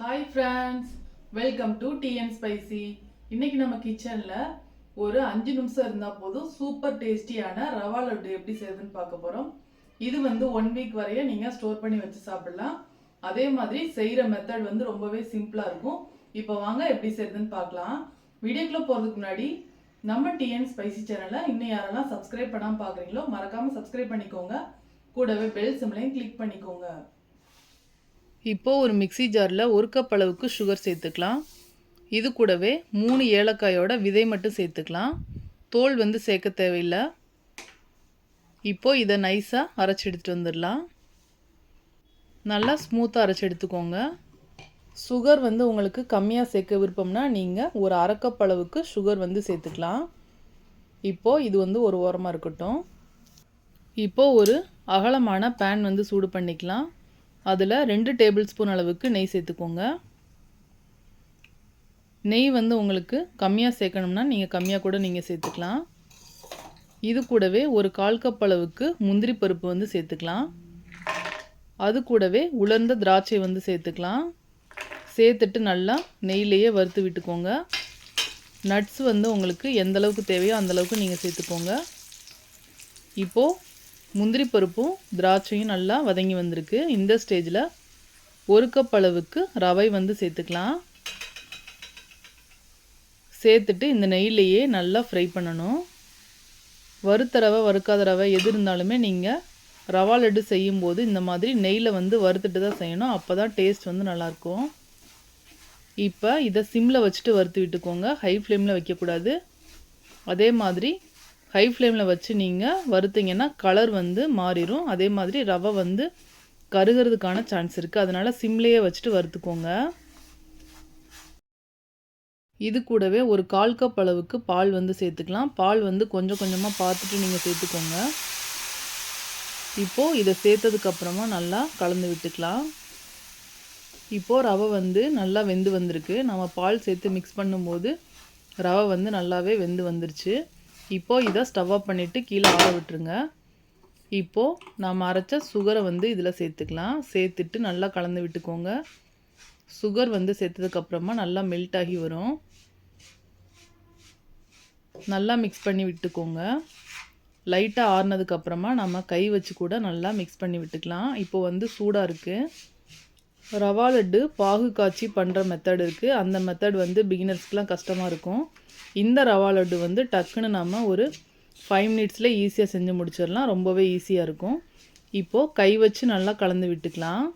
Hi friends welcome to TN spicy இன்னைக்கு நம்ம கிச்சனில் ஒரு அஞ்சு நிமிஷம் இருந்தால் போதும் சூப்பர் டேஸ்டியான ரவா லட்டு எப்படி செய்யுதுன்னு பார்க்க போகிறோம் இது வந்து ஒன் வீக் வரைய நீங்கள் ஸ்டோர் பண்ணி வச்சு சாப்பிடலாம். அதே மாதிரி செய்கிற மெத்தட் வந்து ரொம்பவே சிம்பிளாக இருக்கும். இப்போ வாங்க எப்படி செய்யுதுன்னு பார்க்கலாம். வீடியோக்குள்ளே போகிறதுக்கு முன்னாடி நம்ம டிஎன் ஸ்பைசி சேனலை இன்னும் யாரெல்லாம் சப்ஸ்கிரைப் பண்ணாமல் பார்க்குறீங்களோ மறக்காமல் சப்ஸ்கிரைப் பண்ணிக்கோங்க. கூடவே பெல் சிம்லையும் கிளிக் பண்ணிக்கோங்க. இப்போது ஒரு மிக்ஸி ஜாரில் ஒரு கப் அளவுக்கு சுகர் சேர்த்துக்கலாம். இது கூடவே மூணு ஏலக்காயோட விதை மட்டும் சேர்த்துக்கலாம். தோல் வந்து சேர்க்க தேவையில்லை. இப்போது இதை நைஸாக அரைச்சி எடுத்துகிட்டு வந்துடலாம். நல்லா ஸ்மூத்தாக அரைச்சி எடுத்துக்கோங்க. சுகர் வந்து உங்களுக்கு கம்மியாக சேர்க்க விருப்பம்னா நீங்கள் ஒரு அரைக்கப் அளவுக்கு சுகர் வந்து சேர்த்துக்கலாம். இப்போது இது வந்து ஒரு ஓரமாக இருக்கட்டும். இப்போது ஒரு அகலமான பேன் வந்து சூடு பண்ணிக்கலாம். அதில் ரெண்டு டேபிள் ஸ்பூன் அளவுக்கு நெய் சேர்த்துக்கோங்க. நெய் வந்து உங்களுக்கு கம்மியாக சேர்க்கணும்னா நீங்கள் கம்மியாக கூட நீங்கள் சேர்த்துக்கலாம். இது கூடவே ஒரு கால் கப் அளவுக்கு முந்திரி பருப்பு வந்து சேர்த்துக்கலாம். அது கூடவே உலர்ந்த திராட்சை வந்து சேர்த்துக்கலாம். சேர்த்துட்டு நல்லா நெய்லேயே வறுத்து விட்டுக்கோங்க. நட்ஸ் வந்து உங்களுக்கு எந்த அளவுக்கு தேவையோ அந்தளவுக்கு நீங்கள் சேர்த்துக்கோங்க. இப்போது முந்திரி பருப்பும் திராட்சையும் நல்லா வதங்கி வந்திருக்கு. இந்த ஸ்டேஜில் ஒரு கப் அளவுக்கு ரவை வந்து சேர்த்துக்கலாம். சேர்த்துட்டு இந்த நெய்லேயே நல்லா ஃப்ரை பண்ணணும். வறுத்த ரவை வறுக்காத ரவை எது இருந்தாலுமே நீங்கள் ரவா லட்டு செய்யும்போது இந்த மாதிரி நெய்யில் வந்து வறுத்துட்டு தான் செய்யணும். அப்போ தான் டேஸ்ட் வந்து நல்லாயிருக்கும். இப்போ இதை சிம்மில் வச்சுட்டு வறுத்து விட்டுக்கோங்க. ஹை ஃப்ளேமில் வைக்கக்கூடாது. அதே மாதிரி ஹை ஃப்ளேமில் வச்சு நீங்கள் வறுத்தீங்கன்னா கலர் வந்து மாறிடும் அதே மாதிரி ரவை வந்து கருகிறதுக்கான சான்ஸ் இருக்குது அதனால் சிம்லேயே வச்சுட்டு வறுத்துக்கோங்க. இது கூடவே ஒரு கால் கப் அளவுக்கு பால் வந்து சேர்த்துக்கலாம். பால் வந்து கொஞ்சம் கொஞ்சமாக பார்த்துட்டு நீங்கள் சேர்த்துக்கோங்க. இப்போது இதை சேர்த்ததுக்கப்புறமா நல்லா கலந்து விட்டுக்கலாம். இப்போது ரவை வந்து நல்லா வெந்து வந்திருக்கு. நம்ம பால் சேர்த்து மிக்ஸ் பண்ணும்போது ரவை வந்து நல்லாவே வெந்து வந்துருச்சு. இப்போது இதை ஸ்டவ் ஆஃப் பண்ணிவிட்டு கீழே ஆற விட்டுருங்க. இப்போது நாம் அரைச்ச சுகரை வந்து இதில் சேர்த்துக்கலாம். சேர்த்துட்டு நல்லா கலந்து விட்டுக்கோங்க. சுகர் வந்து சேர்த்ததுக்கப்புறமா நல்லா மெல்ட் ஆகி வரும். நல்லா மிக்ஸ் பண்ணி விட்டுக்கோங்க. லைட்டாக ஆறுனதுக்கப்புறமா நம்ம கை வச்சு கூட நல்லா மிக்ஸ் பண்ணி விட்டுக்கலாம். இப்போ வந்து சூடாக இருக்குது ரவா லட்டு பாகு காய்ச்சி பண்ணுற மெத்தட் இருக்குது அந்த மெத்தட் வந்து பிகினர்ஸ்க்கெலாம் கஷ்டமாக இருக்கும். இந்த ரவா லட்டு வந்து டக்குன்னு நம்ம ஒரு ஃபைவ் மினிட்ஸில் ஈஸியாக செஞ்சு முடிச்சிடலாம். ரொம்பவே ஈஸியாக இருக்கும். இப்போது கை வச்சு நல்லா கலந்து விட்டுக்கலாம்.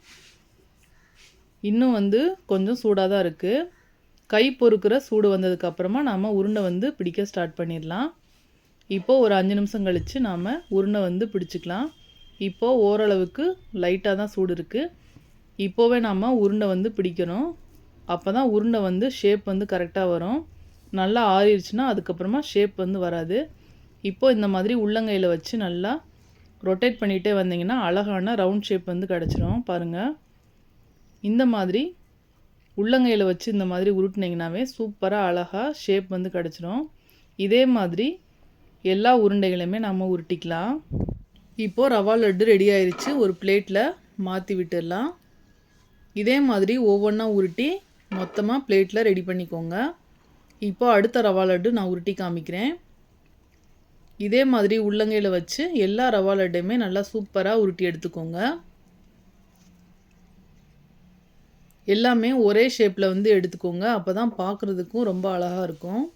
இன்னும் வந்து கொஞ்சம் சூடாக தான் இருக்குது கை பொறுக்கிற சூடு வந்ததுக்கப்புறமா நாம் உருண்டை வந்து பிடிக்க ஸ்டார்ட் பண்ணிடலாம். இப்போது ஒரு அஞ்சு நிமிஷம் கழித்து நாம் உருண்டை வந்து பிடிச்சிக்கலாம். இப்போது ஓரளவுக்கு லைட்டாக தான் சூடு இருக்குது இப்போவே நாம் உருண்டை வந்து பிடிக்கணும். அப்போ தான் உருண்டை வந்து ஷேப் வந்து கரெக்டாக வரும். நல்லா ஆறிடுச்சுன்னா அதுக்கப்புறமா ஷேப் வந்து வராது. இப்போது இந்த மாதிரி உள்ளங்கையில் வச்சு நல்லா ரொட்டேட் பண்ணிகிட்டே வந்தீங்கன்னா அழகான ரவுண்ட் ஷேப் வந்து கிடச்சிரும். பாருங்கள் இந்த மாதிரி உள்ளங்கையில் வச்சு இந்த மாதிரி உருட்டினீங்கனாவே சூப்பராக அழகாக ஷேப் வந்து கிடச்சிரும். இதே மாதிரி எல்லா உருண்டைகளையுமே நம்ம உருட்டிக்கலாம். இப்போது ரவா லட்டு ரெடி ஆயிடுச்சு ஒரு பிளேட்டில் மாற்றி விட்டுடலாம். இதே மாதிரி ஒவ்வொன்றா உருட்டி மொத்தமாக பிளேட்டில் ரெடி பண்ணிக்கோங்க. இப்போ அடுத்த ரவா லட்டு நான் உருட்டி காமிக்கிறேன். இதே மாதிரி உள்ளங்கையில் வச்சு எல்லா ரவா லட்டையுமே நல்லா சூப்பராக உருட்டி எடுத்துக்கோங்க. எல்லாமே ஒரே ஷேப்பில் வந்து எடுத்துக்கோங்க. அப்போ தான் பார்க்குறதுக்கும் ரொம்ப அழகாக இருக்கும்.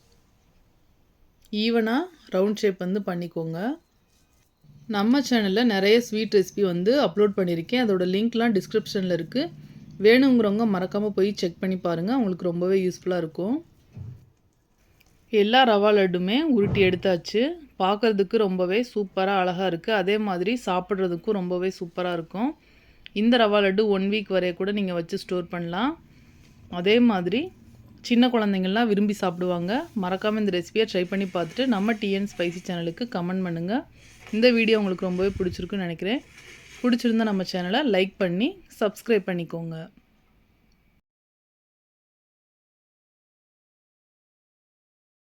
ஈவனாக ரவுண்ட் ஷேப் வந்து பண்ணிக்கோங்க. நம்ம சேனலில் நிறைய ஸ்வீட் ரெசிபி வந்து அப்லோட் பண்ணியிருக்கேன். அதோடய லிங்க்லாம் டிஸ்கிரிப்ஷனில் இருக்குது வேணுங்கிறவங்க மறக்காமல் போய் செக் பண்ணி பாருங்கள் உங்களுக்கு ரொம்பவே யூஸ்ஃபுல்லாக இருக்கும். எல்லா ரவா லட்டுமே உருட்டி எடுத்தாச்சு. பார்க்குறதுக்கு ரொம்பவே சூப்பராக அழகாக இருக்குது அதே மாதிரி சாப்பிட்றதுக்கும் ரொம்பவே சூப்பராக இருக்கும். இந்த ரவா லட்டு ஒன் வீக் வரைய கூட நீங்கள் வச்சு ஸ்டோர் பண்ணலாம். அதே மாதிரி சின்ன குழந்தைங்கள்லாம் விரும்பி சாப்பிடுவாங்க. மறக்காமல் இந்த ரெசிபியை ட்ரை பண்ணி பார்த்துட்டு நம்ம டிஎன் ஸ்பைசி சேனலுக்கு கமெண்ட் பண்ணுங்கள் இந்த வீடியோ உங்களுக்கு ரொம்பவே பிடிச்சிருக்குன்னு நினைக்கிறேன். பிடிச்சிருந்தா நம்ம சேனலை லைக் பண்ணி சப்ஸ்கிரைப் பண்ணிக்கோங்க.